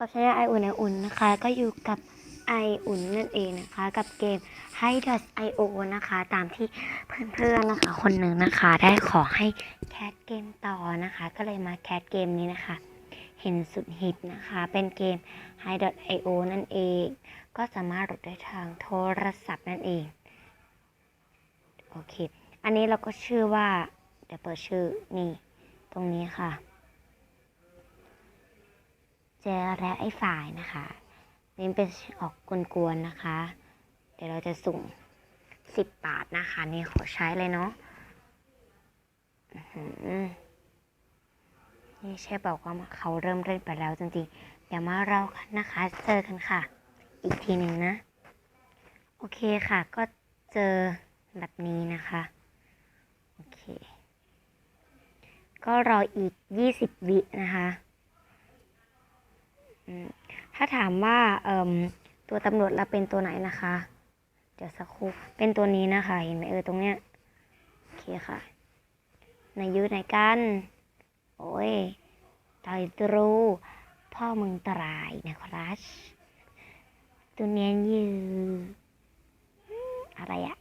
กับชาแนลไออุ่นไออุ่นนะคะ ก็อยู่กับไออุ่นนั่นเองนะคะ กับเกม h i d o t io นะคะ ตามที่เพื่อนๆนะคะ คนหนึ่งนะคะ ได้ขอให้แคสเกมต่อนะคะ ก็เลยมาแคสเกมนี้นะคะ เห็นสุดฮิตนะคะ เป็นเกม h i d o t io นั่นเอง ก็สามารถโหลดได้ทางโทรศัพท์นั่นเอง โอเค อันนี้เราก็ชื่อว่า เดี๋ยวเปิดชื่อนี่ ตรงนี้ค่ะ เจอและไอ้ฝ่ายนะคะนี่เป็นออกกวนๆนะคะ เดี๋ยวเราจะสุ่มสิบบาทนะคะนี่ขอใช้เลยเนาะนี่ใช่บอกว่าเขาเริ่มเล่นไปแล้วจริงๆ เดี๋ยวมาเรากันนะคะ เจอกันค่ะ อีกทีหนึ่งนะ โอเคค่ะก็เจอแบบนี้นะคะ โอเค ก็รออีก 20 วินะคะ ถ้าถามว่าเอ่มตัวตำรวจเราเป็นตัวไหนนะคะ เดี๋ยวสักครู่เป็นตัวนี้นะคะ เห็นไหมเออตรงเนี้ยโอเคค่ะนายยืดไหนกัน โอ้ยตายตรูพ่อมึงตรายนะครับตัวเนี้ยยืออะไรอะ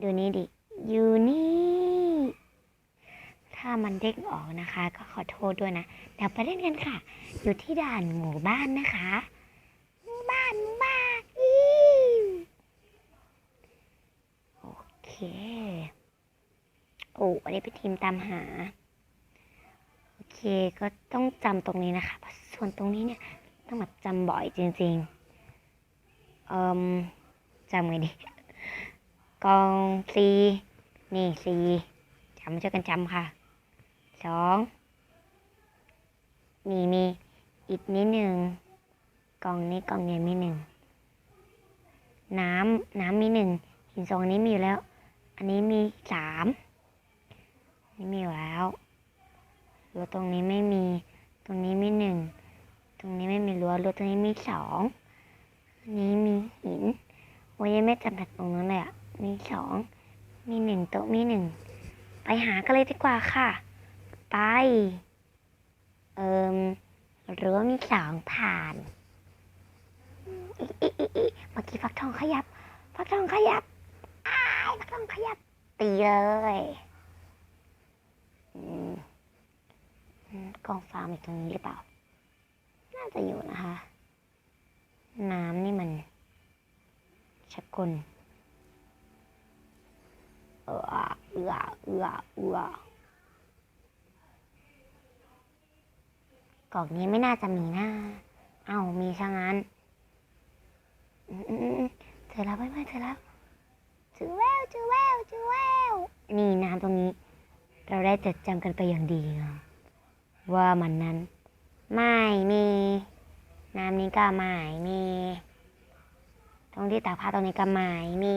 ดูนี่ดิอยู่นี่ ถ้ามันเด้งออกนะคะ ก็ขอโทษด้วยนะเดี๋ยวไปเล่นกันค่ะ อยู่ที่ด่านหมู่บ้านนะคะหมู่บ้านหมู่บ้านอีโอเคโอ้อันนี้เป็นทีมตามหาโอเคก็ต้องจำตรงนี้นะคะเพราะส่วนตรงนี้เนี่ยต้องแบบจำบ่อยจริงๆเอ่มจำไงดีกองซีนี่ซีจำช่วยกันจำค่ะ สองมีมีอีกนิดหนึ่งกล่องนี้กล่องใหญ่มีหนึ่งน้ำน้ำมีหนึ่งหินสองนี้มีอยู่แล้ว อันนี้มีสามนี่มีอยู่แล้วรั้วตรงนี้ไม่มี ตรงนี้มีหนึ่งตรงนี้ไม่มีรั้วรั้วตรงนี้มีสองอันนี้มีหินโอ้ยยังไม่จำกัดตรงนั้นเลยอะมีสองมีหนึ่งโต๊ะมีหนึ่งไปหากันเลยดีกว่าค่ะ ไป เอิมหรือว่ามีสองผ่านอิอิอิอิเมื่อกี้ฟักทองขยับ ฟักทองขยับอ้ายฟักทองขยับ ตีเลยอือกองฟาร์มอยู่ตรงนี้หรือเปล่า น่าจะอยู่นะคะ น้ำนี่มันชักกลเออเอือเอือเอือ กล่องนี้ไม่น่าจะมีนะเอามีซะงั้นเจอแล้วไม่ไม่เจอแล้วเจอแววเจอแววเจอแววนี่น้ำตรงนี้ เราได้จดจำกันไปอย่างดีเนาะว่ามันนั้น ไม่มี น้ำนี้ก็ไม่มี ตรงที่ตากผ้าตรงนี้ก็ไม่มี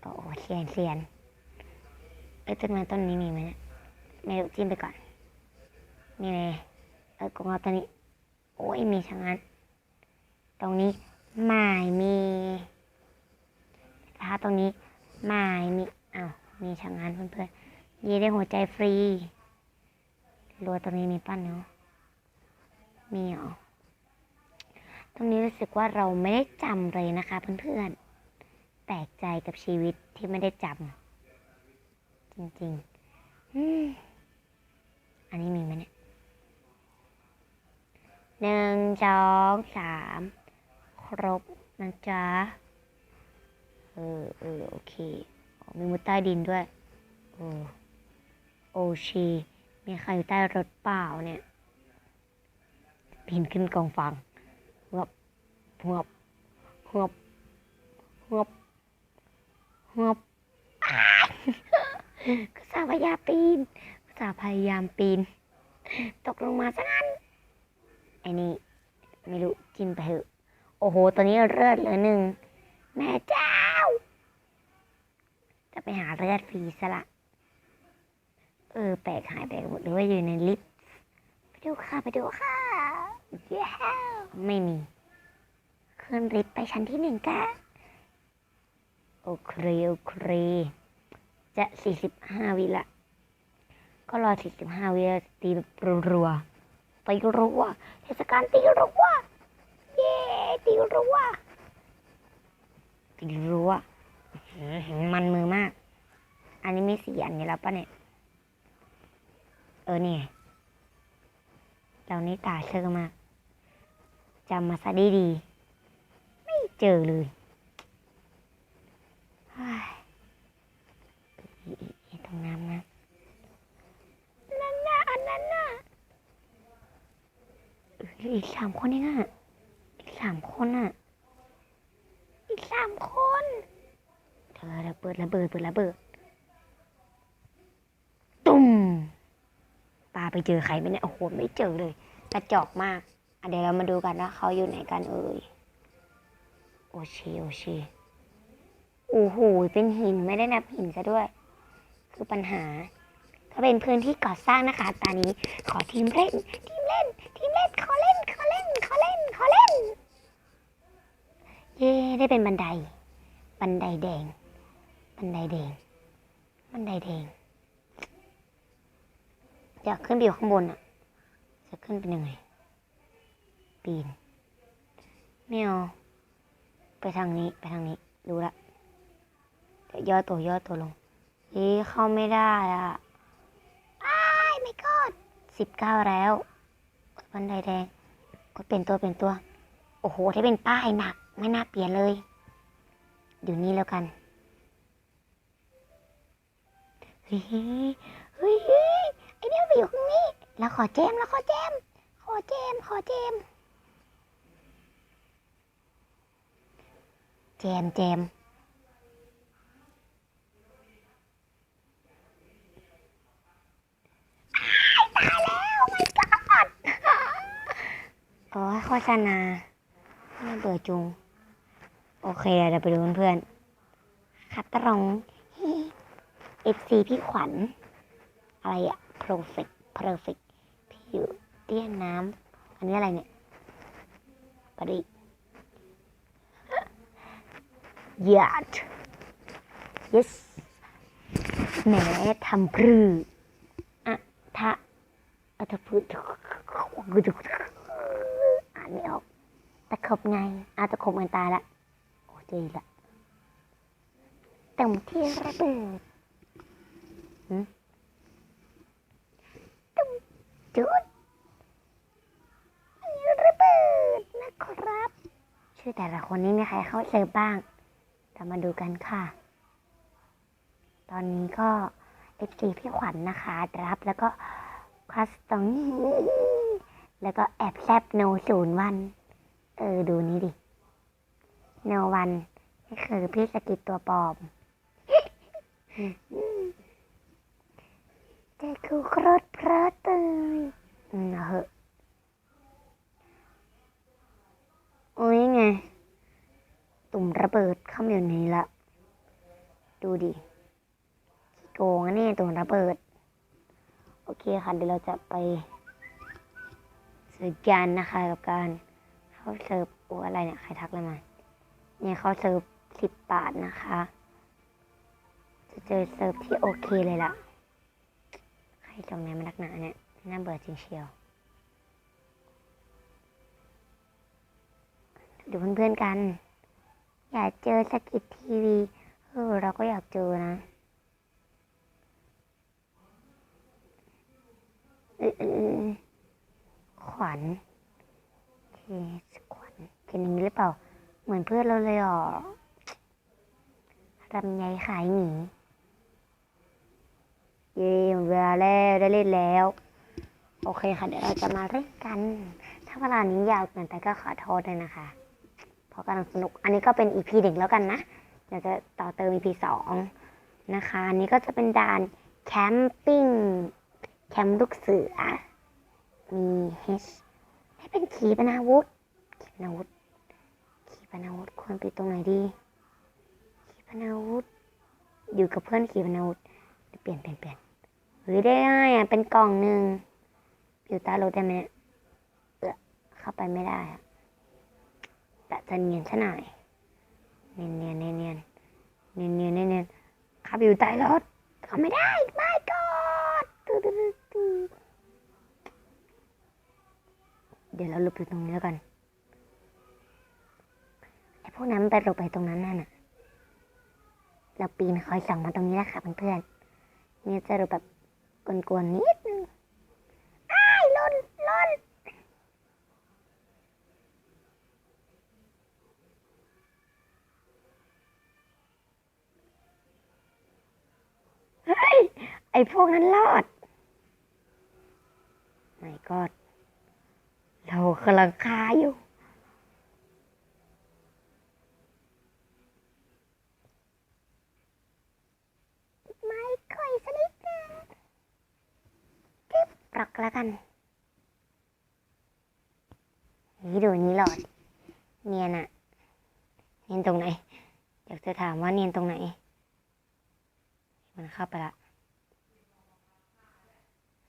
โอ้โหเสียนเสียนเอ้ต้นไม้ต้นนี้มีไหมเนี่ยไม่รู้จิ้มไปก่อน นี่เลย เออกงเอาตัวนี้ โอ้ยมีชะงันตรงนี้ไม่มีถ้าตรงนี้ไม่มีอ้าวมีชะงันเพื่อนๆยีได้หัวใจฟรีรัวตรงนี้มีปั้นเนาะมีเหรอตรงนี้รู้สึกว่าเราไม่ได้จำเลยนะคะเพื่อนๆแปลกใจกับชีวิตที่ไม่ได้จำจริงๆอืมอันนี้มีไหมเนี่ย หนึ่งสองสามครบนะจ๊ะ เออเออโอเค มีมุดใต้ดินด้วย โอ้โอชี มีใครอยู่ใต้รถเปล่าเนี่ยปีนขึ้นกองฟังหัวบหัวบหัวบหัวบหัวบก็สาพยายามปีนก็สาพยายามปีน ตกลงมาซะงั้น อ้นี่ไม่รู้กินไปเถอะ โอ้โหตัวนี้เลือดเหลือหนึ่ง แม่เจ้า จะไปหาเลือดฟรีซะละ เออ แปลกหายไปหมดเลยว่าอยู่ในลิฟต์ ไปดูค่ะ ไปดูค่ะ เย้ไม่มี ขึ้นลิฟต์ไปชั้นที่หนึ่งกันโอเค โอเค จะสี่สิบห้าวิละ ก็รอสี่สิบห้าวิตีแบบรัวๆ ตีรัวเทศกาลตีรัวเย้ตีรัวตีรัวอื้อหือมันมือมาก อันนี้มีสี่อันนี้แล้วปะเนี่ยเออเนี่ยเรานี่ตาเชื่อมากจำมาซะดีดี ไม่เจอเลยเฮ้ยอีอีอีตรงน้ำนะ นั่นน่ะอันนั้นน่ะ เอออีกสามคนเองอะอีกสามคนอะอีกสามคนเธอระเบิดระเบิดเปิดระเบิด ตุ้มปาไปเจอใครไหมเนี่ยโอ้โหไม่เจอเลยกระจอกมากอะเดี๋ยวเรามาดูกันว่าเขาอยู่ไหนกันเอ่ยโอเชโอเชโอ้โหเป็นหินไม่ได้นับหินซะด้วย คือปัญหาก็เป็นพื้นที่ก่อสร้างนะคะตอนนี้ขอทีมเล่นทีมเล่น ทีมเล่น ขอเล่น ขอเล่น ขอเล่น ขอเล่น เย้ได้เป็นบันได บันไดแดง บันไดแดง บันไดแดงอยากขึ้นไปอยู่ข้างบนอะ จะขึ้นเป็นยังไง ปีนไม่เอาไปทางนี้ไปทางนี้ ดูละเดี๋ยวย่อตัวย่อตัวลงเฮ้ยเข้าไม่ได้อะอ้ายไม่กอดสิบเก้าแล้วบันไดแดงก็เป็นตัวเป็นตัว โอ้โห ถ้าเป็นป้ายหนัก ไม่น่าเปลี่ยนเลย อยู่นี่แล้วกัน เฮ้ยเฮ้ยไอเดียวไปอยู่ข้างนี้แล้วขอเจมแล้วขอเจม ขอเจม ขอเจม เจมเจมตาแล้วไม่กอโอ้ยโฆษณาน่าเบื่อจุง โอเคเดี๋ยวไปดูเพื่อนๆคัตตรองเอฟซีพี่ขวัญ อะไรอะ perfect perfect ผิวเตี้ยน้ำอันนี้อะไรเนี่ยปริยาด yes แหมทำพรืออะทะอัตพุทธอ่านไม่ออกตะขบไงอาตะขบมันตายละ ดีละเต็มที่ระเบิดหืมตุ้มจุดระเบิดนะครับ ชื่อแต่ละคนนี้มีใครเข้าเซิร์ฟบ้างเรามาดูกันค่ะ ตอนนี้ก็เอฟซีพี่ขวัญนะคะรับแล้วก็คลัสตอง แล้วก็แอบแซบโนศูนย์วัน เออ ดูนี้ดิ โนวันนี่คือพี่สกิดตัวปลอมใจคือครดเพรดเตยอืมเหอะโอ้ยไง ตุ่มระเบิดเข้ามาอยู่ในละ ดูดิขี้โกงอะเนี่ตุ่มระเบิด โอเคค่ะ เดี๋ยวเราจะไปสื่อกันนะคะกับการเข้าเซิร์ฟโอ้อะไรเนี่ย ใครทักเลยมา เนี่ยเขาเซิร์ฟสิบบาทนะคะ จะเจอเซิร์ฟที่โอเคเลยล่ะ ใครตรงไหนมานักหนาเนี่ยน่าเบื่อจริงเชียว ดูเพื่อนๆกัน อยากเจอสกิททีวีเออเราก็อยากเจอนะขวัญโอเคขวัญเป็นอย่างนี้หรือเปล่า เหมือนเพื่อนเราเลยอะรำไยขายหนีเย้หมดเวลาแล้วได้เล่นแล้ว โอเคค่ะ เดี๋ยวเราจะมาเล่นกัน ถ้าเวลานี้ยาวเกินไปก็ขอโทษด้วยนะคะ เพราะกำลังสนุก อันนี้ก็เป็น EP หนึ่งแล้วกันนะ เดี๋ยวจะต่อเติม EP สองนะคะ อันนี้ก็จะเป็นด่านแคมปิ้ง แคมป์ลูกเสือ มีเฮชให้เป็นขีปนาวุธขีปนาวุธ มันปิดตรงไหนดี ขีปนาวุธ อยู่กับเพื่อนขีปนาวุธ เปลี่ยนเปลี่ยนเปลี่ยนหรือได้ไงอะ เป็นกล่องหนึ่งอยู่ตาโรดได้ไหมเออเข้าไปไม่ได้อะแต่จะเนียนชะหน่อยเนียนเนียนเนียนเนียนเนียนเนียนขับอยู่ใต้รถเขาไม่ได้ไม่กอดเดี๋ยวเราลุกอตรงนี้แล้วกัน พวกนั้นไปหลบไปตรงนั้นนั่นน่ะเราปีนคอยส่องมาตรงนี้แหละค่ะเพื่อนๆเนี่ยจะหลบแบบกวนๆนิดนึงอ้ายลนลนเฮ้ยไอ้พวกนั้นรอดไม่กอดเรากำลังคาอยู่ ไม่ค่อยสนิทนึงจึ๊บ ปลักแล้วกันนี่ดูนี้หลอด เนียนอะเนียนตรงไหนอยากจะถามว่าเนียนตรงไหน มันเข้าไปละ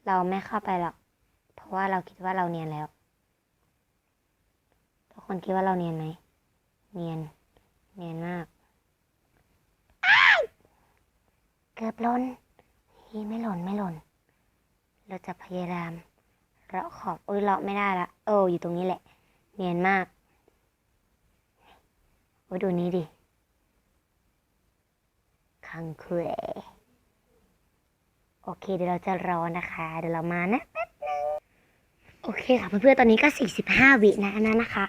เราไม่เข้าไปหรอก เพราะว่าเราคิดว่าเราเนียนแล้ว ทุกคนคิดว่าเราเนียนไหม เนียน เนียนมาก เกือบหล่นฮีไม่หล่นไม่หล่น เราจะพยายามเลาะขอบเอ้ยเลาะไม่ได้ละเอออยู่ตรงนี้แหละ เนียนมากโอ้ดูนี้ดิคังเคยโอเค เดี๋ยวเราจะรอนะคะ เดี๋ยวเรามานะแป๊บนึงโอเคค่ะเพื่อนๆตอนนี้ก็ 45 วินะนะนะคะ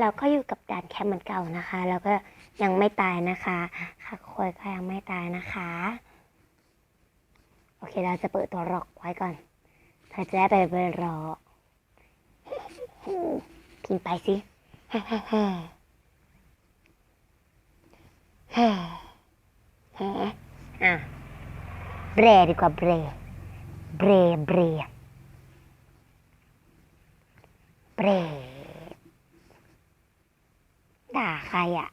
เราก็อยู่กับด่านแคมป์เหมือนเก่านะคะ แล้วก็ยังไม่ตายนะคะ ค่ะควยก็ยังไม่ตายนะคะ โอเค เราจะเปิดตัวร็อกไว้ก่อน เธอจะได้ไปไปรอ กินไปสิเฮ้เฮ้เฮ้เฮ้เฮ้อะเบรดีกว่าเบรเบรเบรเบรด่าใครอะ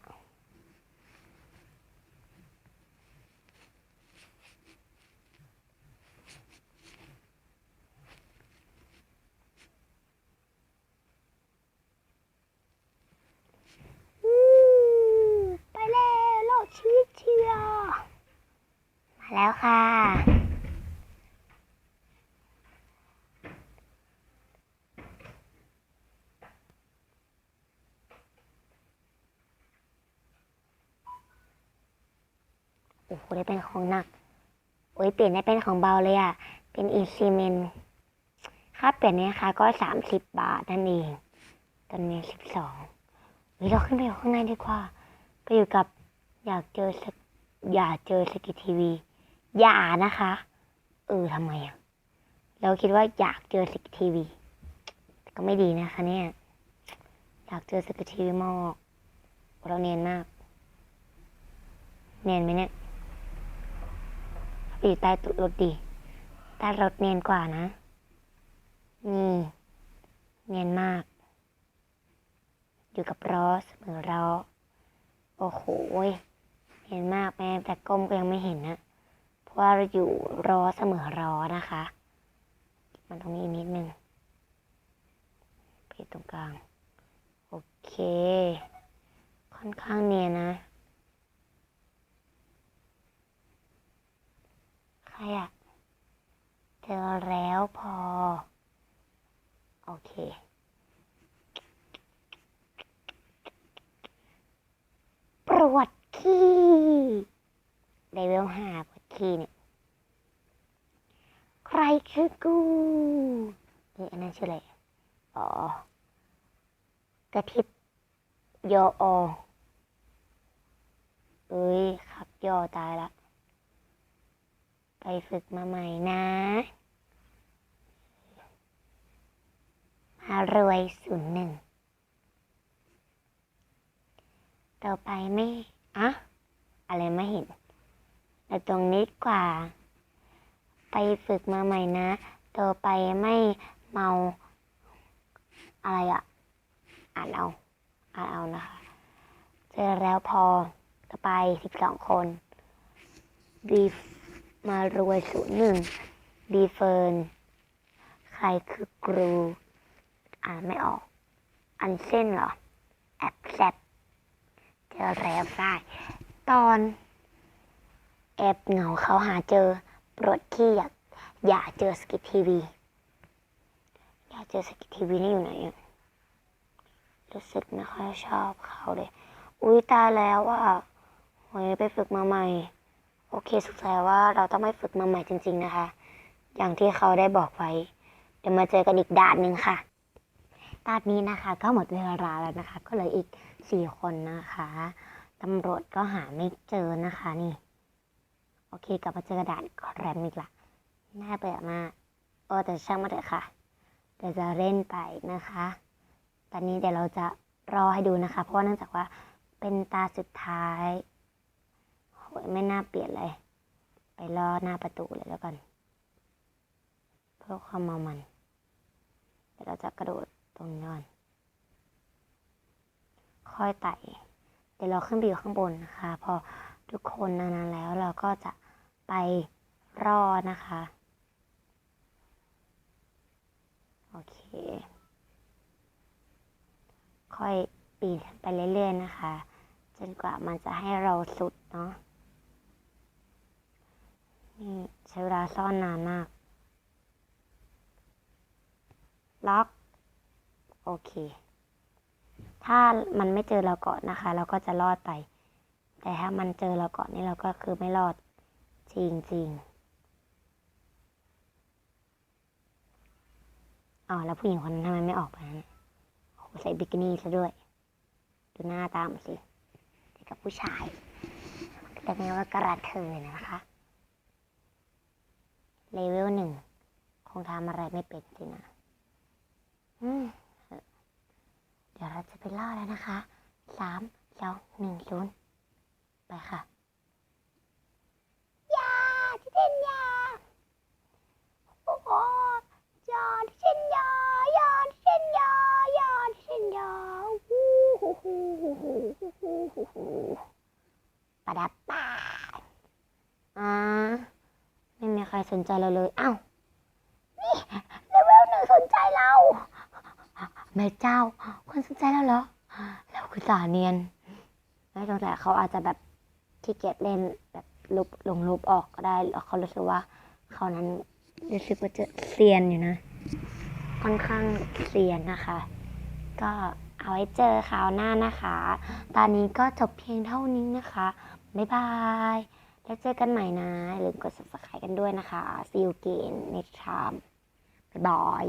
อู้ไปแล้วโลก ชีวิตเชียร์มาแล้วค่ะ โอ้โหได้เป็นของหนัก โอ้ยเปลี่ยนได้เป็นของเบาเลยอะ เป็นอีซีเมนค่าเปลี่ยนเนี่ยนะคะก็สามสิบบาทนั่นเอง ตอนนี้สิบสองเฮ้ยเราขึ้นไปอยู่ข้างในดีกว่า ไปอยู่กับ อยากเจอสกอยากเจอสกิททีวี อย่านะคะ เออทำไมอะเราคิดว่าอยากเจอสกิททีวี ก็ไม่ดีนะคะเนี่ย อยากเจอสกิททีวีมากเราเนียนมาก เนียนไหมเนี่ยไปอยู่ใต้ตุรถดีใต้รถเนียนกว่านะ นี่ เนียนมาก อยู่กับรอเสมอรอโอ้โห เห็นมากแม้แต่ก้มก็ยังไม่เห็นนะ เพราะว่าเราอยู่รอเสมอรอนะคะ มันตรงนี้นิดนึงไปตรงกลาง โอเค ค่อนข้างเนียนนะ ใครอะเจอแล้วพอ โอเคปวด ขี้เลเวลห้าปวดขี้เนี่ย ใครคือกูนี่อันนั้นชื่ออะไร อ๋อ กระทิบยออเอ้ยครับยอตายละ ไปฝึกมาใหม่นะ มารวยศูนย์หนึ่ง ต่อไปไม่ อะอะไรไม่เห็นแต่ตรงนี้กว่า ไปฝึกมาใหม่นะต่อไปไม่เมา อะไรอะอ่านเอาอ่านเอานะคะ เจอแล้วพอต่อไปสิบสองคนบีมารวยศูนย์หนึ่งบีเฟิร์นใครคือกรู อ่านไม่ออก อันเส้นเหรอ แอบแซบ เจอแล้วได้ตอน แอบเหงาเขาหาเจอโปวดขี้อยากอยากเจอสกิททีวี อยากเจอสกิททีวีนี่อยู่ไหนรู้สึกไม่ค่อยชอบเขาเลย อุ้ยตายแล้วว่าโหยไปฝึกมาใหม่ โอเคสุดท้ายว่าเราต้องไม่ฝึกมาใหม่จริง ๆนะคะ อย่างที่เขาได้บอกไว้ เดี๋ยวมาเจอกันอีกด่านหนึ่งค่ะด่านนี้นะคะก็หมดเวลาแล้วนะคะ ก็เลืออีก สี่คนนะคะตำรวจก็หาไม่เจอนะคะนี่ โอเคกลับมาเจอกระดาษแครมอีกละน่าเบื่อมากโอ้แต่ช่างมาเถอะค่ะเดี๋ยวจะเล่นไปนะคะ ตอนนี้เดี๋ยวเราจะรอให้ดูนะคะ เพราะว่าเนื่องจากว่าเป็นตาสุดท้ายโหยไม่น่าเปลี่ยนเลย ไปรอหน้าประตูเลยแล้วกันเพื่อความเมามัน เดี๋ยวเราจะกระโดดตรงนี้ก่อน ค่อยไต่ เดี๋ยวเราขึ้นไปอยู่ข้างบนนะคะ พอทุกคนนานๆแล้วเราก็จะไปรอนะคะ โอเค ค่อยปีนไปเรื่อยๆนะคะ จนกว่ามันจะให้เราสุดเนาะนี่ใช้เวลาซ่อนนานมาก ล็อก โอเค ถ้ามันไม่เจอเราก่อนนะคะ เราก็จะรอดไป แต่ถ้ามันเจอเราก่อนนี่เราก็คือไม่รอดจริงๆอ๋อแล้วผู้หญิงคนนั้นทำไมไม่ออกไปนะโอ้โหใส่บิกินี่ซะด้วย ดูหน้าตามสิกับผู้ชายแต่ไม่ว่ากระเทยนะคะเลเวลหนึ่งคงทำอะไรไม่เป็นสินะ อืม ดี๋ยวเราจะไปล่อแล้วนะคะสามสองหนึ่งศูนย์ไปค่ะยาที่เด่นยาโอ้โหยาที่เด่นยายาที่เด่นยายาที่เด่นยาฮู้ฮู้ฮู้ฮู้ฮู้ฮู้ฮู้ปะดับป้าอ่าไม่มีใครสนใจเราเลยเอ้านี่เลเวลหนึ่งสนใจเราแม่เจ้า นใจเราเหรอ เราคือสาเนียน ไม่สงสัยเขาอาจจะแบบขี้เกียจเล่นแบบลบลงลบออกก็ได้แล้วเขารู้สึกว่าเขานั้นรู้สึกว่าจะเซียนอยู่นะ ค่อนข้างเซียนนะคะ ก็เอาไว้เจอคราวหน้านะคะ ตอนนี้ก็จบเพียงเท่านี้นะคะ บ๊ายบาย แล้วเจอกันใหม่นะ อย่าลืมกด subscribe กันด้วยนะคะ see you again next time บ๊ายบาย